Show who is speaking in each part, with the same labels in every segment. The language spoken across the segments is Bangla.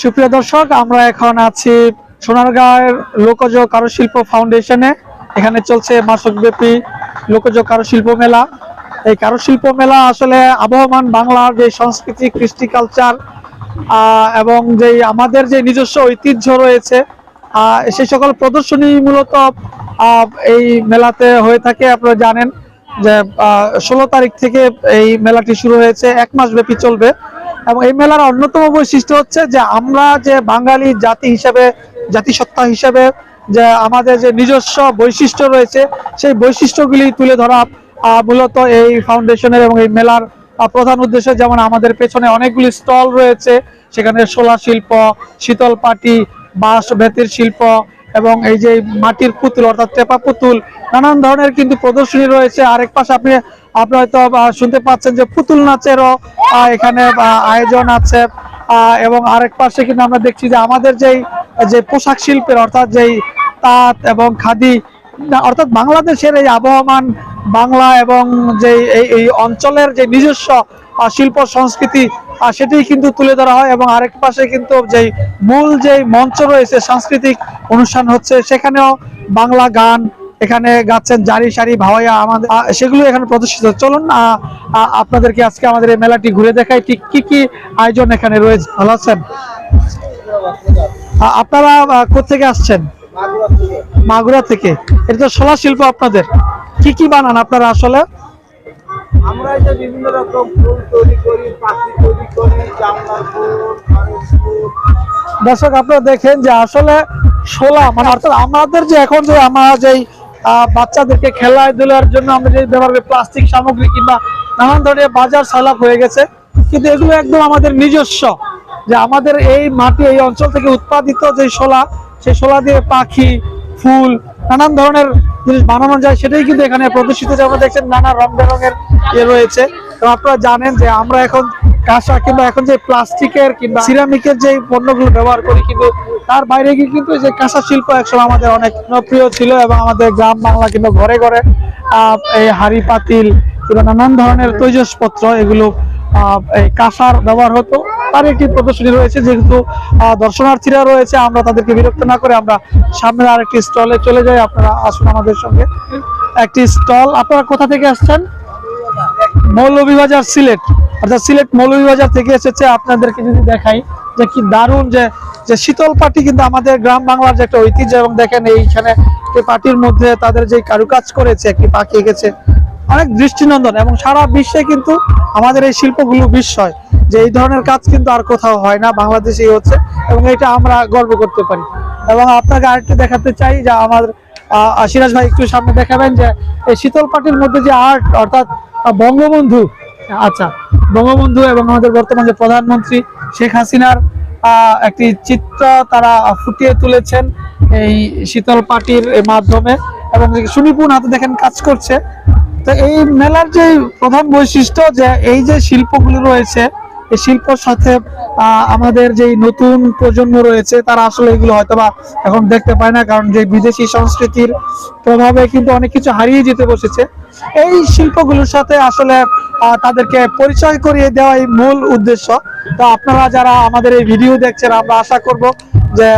Speaker 1: সুপ্রিয় দর্শক, আমরা এখন আছি সোনারগাঁয়ের লোকজ কারুশিল্প ফাউন্ডেশনে এখানে চলছে মাসকব্যাপী লোকজ কারুশিল্প মেলা। এই কারুশিল্প মেলা আসলে আবহমান বাংলার যে সংস্কৃতি, কৃষ্টি কালচার এবং যে আমাদের যে নিজস্ব ঐতিহ্য রয়েছে সেই সকল প্রদর্শনী মূলত এই মেলাতে হয়ে থাকে। আপনারা জানেন যে ষোলো তারিখ থেকে এই মেলাটি শুরু হয়েছে। এক মাস ব্যাপী চলবে। এবং এই মেলার অন্যতম বৈশিষ্ট্য হচ্ছে যে আমরা যে বাঙালি জাতি হিসেবে, জাতিসত্তা হিসেবে যে আমাদের যে নিজস্ব বৈশিষ্ট্য রয়েছে, সেই বৈশিষ্ট্যগুলি তুলে ধরা মূলত এই ফাউন্ডেশনের এবং এই মেলার প্রধান উদ্দেশ্য। যেমন আমাদের পেছনে অনেকগুলি স্টল রয়েছে, সেখানে শোলা শিল্প, শীতল পাটি, বাঁশ বেতের শিল্প এবং এই যে মাটির পুতুল, অর্থাৎ টেপা পুতুল, নানান ধরনের কিন্তু প্রদর্শনী রয়েছে। আরেক পাশে আপনি আপনি হয়তো শুনতে পাচ্ছেন যে পুতুল নাচেরও এখানে আয়োজন আছে। এবং আরেক পাশে কিন্তু আমরা দেখছি যে আমাদের যেই, যে পোশাক শিল্পের, অর্থাৎ যেই তাঁত এবং খাদি অর্থাৎ বাংলাদেশের এই আবহমান বাংলা এবং যে এই অঞ্চলের যে নিজস্ব শিল্প সংস্কৃতি আহ, সেটি কিন্তু তুলে ধরা হয় এবং আরেক পাশে কিন্তু যেই মূল যেই মঞ্চ রয়েছে সাংস্কৃতিক অনুষ্ঠান হচ্ছে সেখানেও বাংলা গান এখানে গাচ্ছেন জারি সারি ভাওয়াইয়া আমাদের সেগুলো এখানে প্রদর্শিত চলুন আপনাদেরকে আজকে আমাদের এই মেলাটি ঘুরে দেখাই। ঠিক কি কি আয়োজন এখানে রয়েছে? ভালো আছেন? আপনারা কোথেকে আসছেন? মাগুরা থেকে। এটা তো শোলা শিল্প আপনাদের। কি কি বানান আপনারা আসলে?
Speaker 2: আমরা যে বিভিন্ন রকম ফুল তৈরি করি, পাখি তৈরি করি জামলার ফুল
Speaker 1: দর্শক, আপনারা দেখেন যে আসলে শোলা মানে অর্থাৎ আমাদের যে এখন যে আমরা যেই বাচ্চাদেরকে খেলায় ধুলার জন্য আমরা যে ব্যবহার প্লাস্টিক সামগ্রী কিংবা নানান ধরনের বাজার সালাপ হয়ে গেছে। কিন্তু এগুলো একদম আমাদের নিজস্ব। যে আমাদের এই মাটি, এই অঞ্চল থেকে উৎপাদিত যে শোলা, সেই শোলা দিয়ে পাখি, ফুল নানান ধরনের জিনিস বানানো যায়, সেটাই কিন্তু এখানে প্রদর্শিত যে আমরা দেখছেন নানা রং বেরঙের ইয়ে রয়েছে। তো আপনারা জানেন যে আমরা এখন কাঁসা কিংবা এখন যে প্লাস্টিকের কিংবা সিরামিকের যে পণ্যগুলো ব্যবহার করি, কিন্তু তার বাইরে গিয়ে কিন্তু যে কাঁসা শিল্প একসময় আমাদের অনেক প্রিয় ছিল এবং আমাদের গ্রাম বাংলা কিন্তু ঘরে ঘরে এই হাড়ি পাতিল কিংবা নানান ধরনের তৈজসপত্র, এগুলো এই কাঁসার ব্যবহার হতো। তার একটি প্রদর্শনী রয়েছে, যেহেতু দর্শনার্থীরা রয়েছে, আমরা তাদেরকে বিরক্ত না করে আমরা সামনের আরেকটি স্টলে চলে যাই, আপনারা আসুন আমাদের সঙ্গে। একটি স্টল, আপনারা কোথা থেকে আসছেন? মৌলভীবাজার সিলেট। অর্থাৎ সিলেট মৌলভীবাজার থেকে এসেছে, আপনাদেরকে যদি দেখাই যে কি দারুণ যে যে শীতল পাটি কিন্তু আমাদের গ্রাম বাংলার যে একটা ঐতিহ্য, এবং দেখেন এইখানে এই পাটির মধ্যে তাদের যে কারুকাজ করেছে, একটি পাখি এঁকেছে অনেক দৃষ্টিনন্দন এবং সারা বিশ্বে কিন্তু আমাদের এই শিল্পগুলো বিস্ময় যে এই ধরনের কাজ কিন্তু আর কোথাও হয় না, বাংলাদেশেই হচ্ছে এবং এটা আমরা গর্ব করতে পারি। এবং আপনাকে আরেকটু দেখাতে চাই যে আমার সিরাজ ভাই একটু সামনে দেখাবেন যে এই শীতল পাটির মধ্যে যে আর্ট অর্থাৎ বঙ্গবন্ধু আচ্ছা বঙ্গবন্ধু এবং আমাদের বর্তমান যে প্রধানমন্ত্রী শেখ হাসিনার একটি চিত্র তারা ফুটিয়ে তুলেছেন এই শীতল পাটির মাধ্যমে। এবং সুনিপুণ হাতে দেখেন কাজ করছে। তো এই মেলার যে প্রধান বৈশিষ্ট্য যে এই যে শিল্পগুলো রয়েছে, এই শিল্পর সাথে আমাদের যে নতুন প্রজন্ম রয়েছে, তারা আসলে এগুলো হয়তো বা এখন দেখতে পায় না, কারণ যে বিদেশি সংস্কৃতির প্রভাবে কিন্তু অনেক কিছু হারিয়ে যেতে বসেছে। এই শিল্পগুলোর সাথে আসলে তাদেরকে পরিচয় করিয়ে দেওয়াই মূল উদ্দেশ্য। তো আপনারা যারা আমাদের এই ভিডিও দেখছেন, আমরা আশা করব যে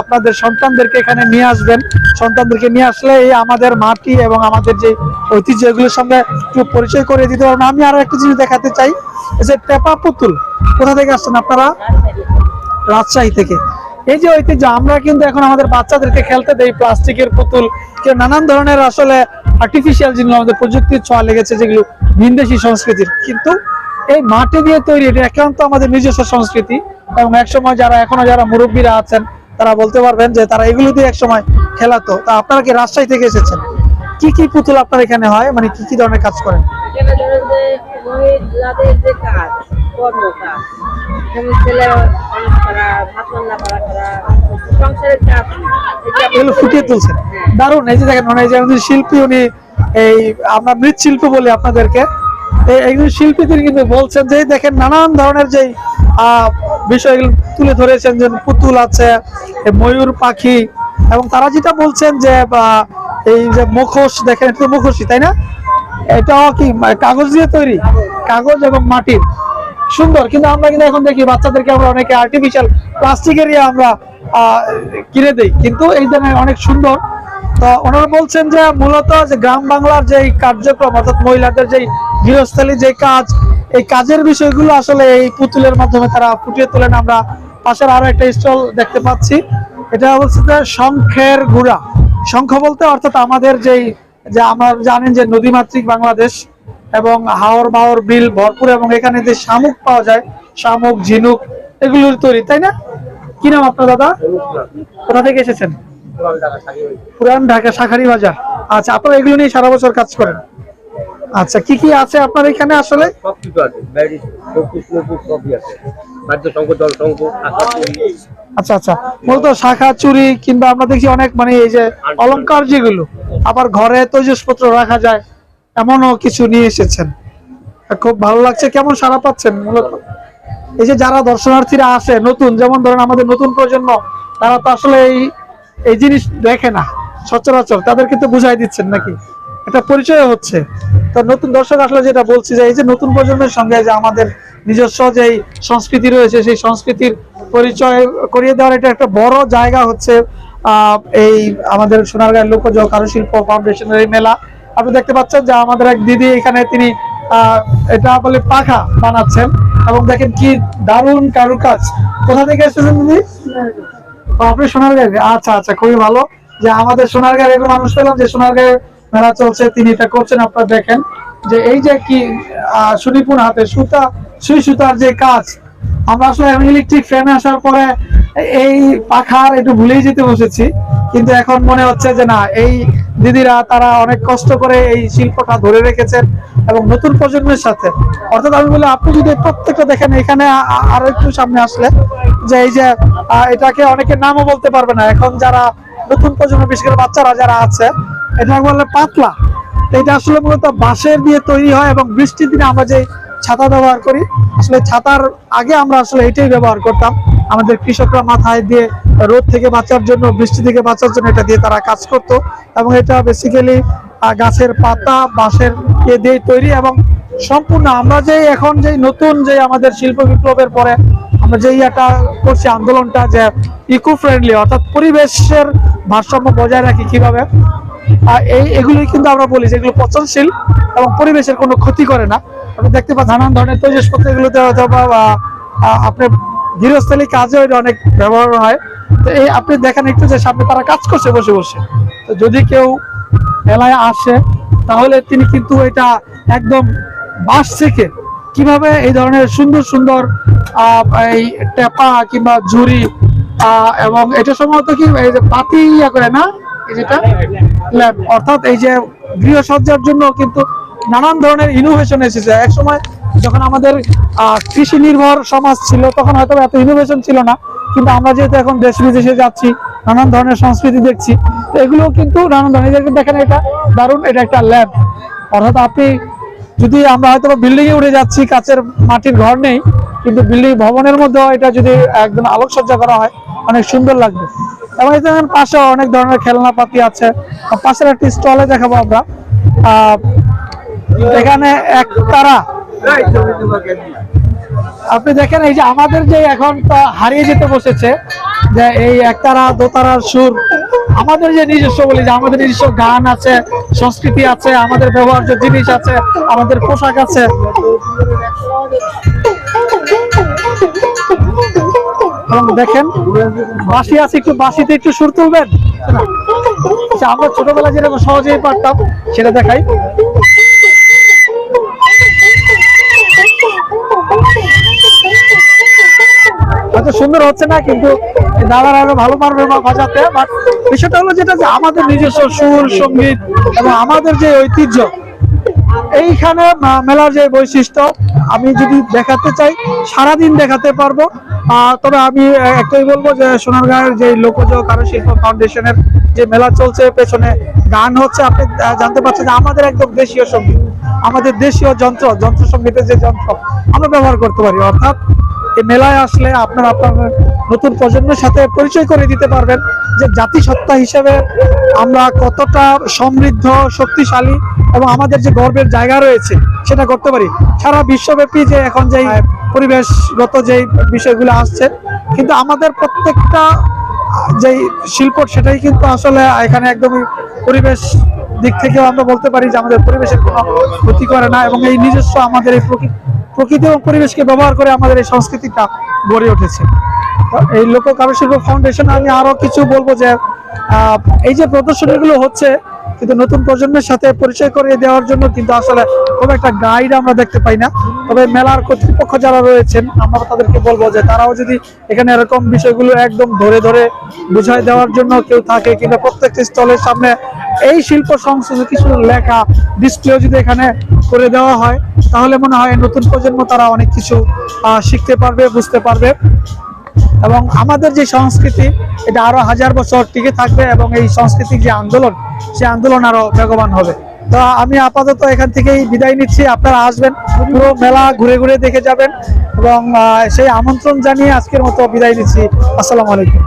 Speaker 1: আপনাদের সন্তানদেরকে এখানে নিয়ে আসবেন। সন্তানদেরকে নিয়ে আসলে এই আমাদের মাটি এবং আমাদের যে ঐতিহ্য এগুলোর সঙ্গে একটু পরিচয় করে দিতে পারবেন। আমি আরও একটা জিনিস দেখাতে চাই যে টেপা পুতুল, কোথা থেকে আসছেন আপনারা? রাজশাহী থেকে। এই যে ঐতিহ্য, আমরা কিন্তু এখন আমাদের বাচ্চাদেরকে খেলতে দেই প্লাস্টিকের পুতুল। কেউ নানান ধরনের আসলে আর্টিফিশিয়াল জিনিস আমাদের প্রযুক্তির ছোঁয়া লেগেছে, যেগুলো ভিনদেশি সংস্কৃতির। কিন্তু এই মাটি দিয়ে তৈরি, এটা একান্ত আমাদের নিজস্ব সংস্কৃতি। এবং একসময় যারা এখনও যারা মুরব্বীরা আছেন তারা বলতে পারবেন যে তারা এগুলো দিয়ে একসময় খেলাতো তা। আপনারা কি রাজশাহী থেকে এসেছেন? কি কি পুতুল আপনার এখানে হয়? মানে কি কি ধরনের কাজ করেন?
Speaker 3: এখানে ধরেন যে মহিলাদের যে কাজ কর্ম কাজ যেমন ছেলে মানুষ করা ভাত রান্না করা করা সংসারের কাজ
Speaker 1: এগুলো ফুটিয়ে তুলছেন। দারুণ। এই যে দেখেন মানে এই যে আমাদের শিল্পী উনি এই আমরা মৃৎশিল্প বলি আপনাদেরকে এই একজন শিল্পী তিনি কিন্তু বলছেন যে দেখেন নানান ধরনের যে আহ, বিষয়গুলো তুলে ধরেছেন যে পুতুল আছে ময়ূর পাখি, এবং তারা যেটা বলছেন যে এই যে মুখোশ, দেখেন, এটা তো মুখোশই, তাই না? এটাও কি কাগজ দিয়ে তৈরি? কাগজ এবং মাটির। সুন্দর, কিন্তু আমরা কিন্তু এখন দেখি বাচ্চাদেরকে আমরা অনেকে আর্টিফিশিয়াল প্লাস্টিকেরই আমরা কিনে দেই। কিন্তু এই ধরনের অনেক সুন্দর। তো ওনারা বলছেন যে মূলত যে গ্রাম বাংলার যে কার্যক্রম, অর্থাৎ মহিলাদের যে গৃহস্থলী যে কাজ এই কাজের বিষয়গুলো আসলে এই পুতুলের মাধ্যমে তারা ফুটিয়ে তোলেন। আমরা পাশের আরও একটা স্টল দেখতে পাচ্ছি। এটা হচ্ছে যে শঙ্খের গুড়া। শঙ্খ বলতে অর্থাৎ আমাদের যেই যে আমরা জানেন যে নদীমাতৃক বাংলাদেশ এবং হাওর বাওর বিল ভরপুর এবং এখানে যে শামুক পাওয়া যায়, শামুক, ঝিনুক, এগুলোর তৈরি, তাই না? কি নাম আপনার দাদা? কোথা থেকে এসেছেন? পুরান ঢাকা শাখারি বাজার। আচ্ছা আপনারা এগুলো নিয়ে সারা বছর কাজ করেন। আচ্ছা কি কি আছে আপনার এখানে আসলে?
Speaker 2: আছে সবই আছে।
Speaker 1: আচ্ছা আচ্ছা মূলত শাখা চুরি কিংবা আমরা দেখি অনেক মানে এই যে অলংকার যেগুলো আবার ঘরে তৈজসপত্র রাখা যায় এমনও কিছু নিয়ে এসেছেন। খুব ভালো লাগছে কেমন সারা পাচ্ছেন মূলত? এই যে যারা দর্শনার্থীরা আসে নতুন যেমন ধরেন আমাদের নতুন প্রজন্ম তারা তো আসলে এই এই জিনিস দেখে না সচরাচর তাদের কিন্তু বুঝাই দিচ্ছেন নাকি? একটা পরিচয় হচ্ছে। নতুন দর্শক আসলে যেটা বলছি যে এই যে নতুন প্রজন্মের সঙ্গে যে আমাদের নিজস্ব যে সংস্কৃতি রয়েছে, সেই সংস্কৃতির পরিচয় করিয়ে দেওয়ার এটা একটা বড় জায়গা হচ্ছে এই আমাদের সোনারগাঁয়ের লোকজ কারুশিল্প ফাউন্ডেশনের এই মেলা। আপনি দেখতে পাচ্ছেন যে আমাদের এক দিদি এখানে তিনি এটা বলে পাখা বানাচ্ছেন এবং দেখেন কি দারুণ কারুকাজ। কোথা থেকে এসেছেন দিদি? আপনি সোনারগাঁয়ে। আচ্ছা আচ্ছা খুবই ভালো। যে আমাদের সোনারগাঁয়ের মানুষ পেলাম যে সোনারগাঁয়ে মেলা চলছে, তিনি এটা করছেন, আপনারা দেখেন যে এই যে কি সুনিপুণ হাতে সুতা, সুই সুতার যে কাজ, আমরা আসলে ইলেকট্রিক ফ্যানে আসার পরে এই পাখার একটু ভুলেই যেতে বসেছি, কিন্তু এখন মনে হচ্ছে যে না, এই দিদিরা তারা অনেক কষ্ট করে এই শিল্পটা ধরে রেখেছেন এবং নতুন প্রজন্মের সাথে। অর্থাৎ আমি বলি, আপনি যদি প্রত্যেকটা দেখেন, এখানে আরও একটু সামনে আসলে, যে এই যে এটাকে অনেকে নামও বলতে পারবে না। এখন যারা নতুন প্রজন্ম বিশেষ করে বাচ্চারা যারা আছে এটা বললে পাতলা। এটা আসলে মূলত বাঁশের দিয়ে তৈরি হয় এবং বৃষ্টির দিনে আমরা যে ছাতা ব্যবহার করি, আসলে ছাতার আগে আমরা আসলে এটাই ব্যবহার করতাম। আমাদের কৃষকরা মাথায় দিয়ে রোদ থেকে বাঁচার জন্য, বৃষ্টি থেকে বাঁচার জন্য এটা দিয়ে তারা কাজ করত এবং এটা বেসিক্যালি গাছের পাতা, বাঁশের ইয়ে দিয়ে তৈরি এবং সম্পূর্ণ আমরা যে এখন যে নতুন যে আমাদের শিল্প বিপ্লবের পরে আমরা যে একটা করছি, আন্দোলনটা যে ইকো ফ্রেন্ডলি অর্থাৎ পরিবেশের ভারসাম্য বজায় রাখি কীভাবে এই এগুলোই কিন্তু আমরা বলি যেগুলো পচনশীল এবং পরিবেশের কোনো ক্ষতি করে না। আপনি দেখতে পাচ্ছেন নানান ধরনের তৈজসপত্র এগুলোতে হয়তো বা আপনার গৃহস্থলী কাজেও এটা অনেক ব্যবহার হয়। তো এই আপনি দেখেন একটু যে সামনে তারা কাজ করছে বসে বসে। তো যদি কেউ মেলায় আসে, তাহলে তিনি কিন্তু এটা একদম বাস থেকে কীভাবে এই ধরনের সুন্দর সুন্দর এই টেপা কিংবা ঝুড়ি এবং এটা সম্ভবত কি পাতি ইয়া করে না? অর্থাৎ এই যে জন্য কিন্তু নানান ধরনের ইনোভেশন এসেছে। এক সময় যখন আমাদের কৃষি নির্ভর সমাজ ছিল, তখন হয়তো এত ইনোভেশন ছিল না। কিন্তু আমরা যেহেতু এখন দেশ বিদেশে যাচ্ছি, নানান ধরনের সংস্কৃতি দেখছি, তো এগুলো কিন্তু নানান ধরনের দেখেন এটা দারুণ, এটা একটা ল্যাব অর্থাৎ আপনি যদি আমরা হয়তো বিল্ডিং এ উঠে যাচ্ছি, কাচের মাটির ঘর নেই, কিন্তু বিল্ডিং ভবনের মধ্যেও এটা যদি একদম আলোকসজ্জা করা হয়, অনেক সুন্দর লাগবে। এবং পাশে অনেক ধরনের খেলনাপাতি আছে। পাশের একটি স্টলে দেখাবো আমরা। এখানে এক তারা। আপনি দেখেন এই যে আমাদের যে এখন হারিয়ে যেতে বসেছে, যে এই একতারা দোতারার সুর, আমাদের যে নিজস্ব বলি, যে আমাদের নিজস্ব গান আছে, সংস্কৃতি আছে, আমাদের ব্যবহার্য জিনিস আছে, আমাদের পোশাক আছে। দেখেন বাসি আছে একটু বাসিতে একটু সুর তুলবেন। আচ্ছা, আমরা ছোটবেলা যেরকম সহজেই পারতাম সেটা দেখাই। হয়তো সুন্দর হচ্ছে না কিন্তু দাদারা আরও ভালো পারবে বা বাজাতে। বাট বিষয়টা হলো যেটা যে আমাদের নিজস্ব সুর সংগীত এবং আমাদের যে ঐতিহ্য এইখানে মেলার যে বৈশিষ্ট্য আমি যদি দেখাতে চাই, সারাদিন দেখাতে পারব। তবে আমি একটাই বলব যে সোনারগাঁয়ের যে লোকজ কারুশিল্প ফাউন্ডেশনের যে মেলা চলছে, পেছনে গান হচ্ছে। আপনি জানতে পারছেন যে আমাদের একদম দেশীয় সংগীত, আমাদের দেশীয় যন্ত্র যন্ত্র সঙ্গীতের যে যন্ত্র, আমরা ব্যবহার করতে পারি। অর্থাৎ এই মেলায় আসলে আপনারা আপনার নতুন প্রজন্মের সাথে পরিচয় করে দিতে পারবেন যে জাতিসত্তা হিসেবে আমরা কতটা সমৃদ্ধ, শক্তিশালী এবং আমাদের যে গর্বের জায়গা রয়েছে, সেটা করতে পারি। সারা বিশ্বব্যাপী যে এখন যে পরিবেশগত যে বিষয়গুলো আসছে, কিন্তু আমাদের প্রত্যেকটা যেই শিল্প, সেটাই কিন্তু আসলে এখানে একদমই পরিবেশ দিক থেকেও আমরা বলতে পারি যে আমাদের পরিবেশের কোনো ক্ষতি করে না এবং এই নিজস্ব আমাদের এই প্রকৃ- প্রকৃতি এবং পরিবেশকে ব্যবহার করে আমাদের এই সংস্কৃতিটা গড়ে উঠেছে। এই লোক কারুশিল্প ফাউন্ডেশন আমি আরও কিছু বলব যে এই যে প্রদর্শনীগুলো হচ্ছে কিন্তু নতুন প্রজন্মের সাথে পরিচয় করিয়ে দেওয়ার জন্য কিন্তু আসলে খুব একটা গাইড আমরা দেখতে পাই না। তবে মেলার কর্তৃপক্ষ যারা রয়েছেন, আমরা তাদেরকে বলব যে তারাও যদি এখানে এরকম বিষয়গুলো একদম ধরে ধরে বুঝাই দেওয়ার জন্য কেউ থাকে কিংবা প্রত্যেকটি স্টলের সামনে এই শিল্প সংস্কৃতি কিছু লেখা ডিসপ্লেও যদি এখানে করে দেওয়া হয়, তাহলে মনে হয় নতুন প্রজন্ম তারা অনেক কিছু শিখতে পারবে, বুঝতে পারবে। এবং আমাদের যে সংস্কৃতি, এটা আরও হাজার বছর টিকে থাকবে এবং এই সাংস্কৃতিক যে আন্দোলন, সেই আন্দোলন আরও বেগবান হবে। তো আমি আপাতত এখান থেকেই বিদায় নিচ্ছি। আপনারা আসবেন, পুরো মেলা ঘুরে ঘুরে দেখে যাবেন এবং সেই আমন্ত্রণ জানিয়ে আজকের মতো বিদায় নিচ্ছি। আসসালামু আলাইকুম।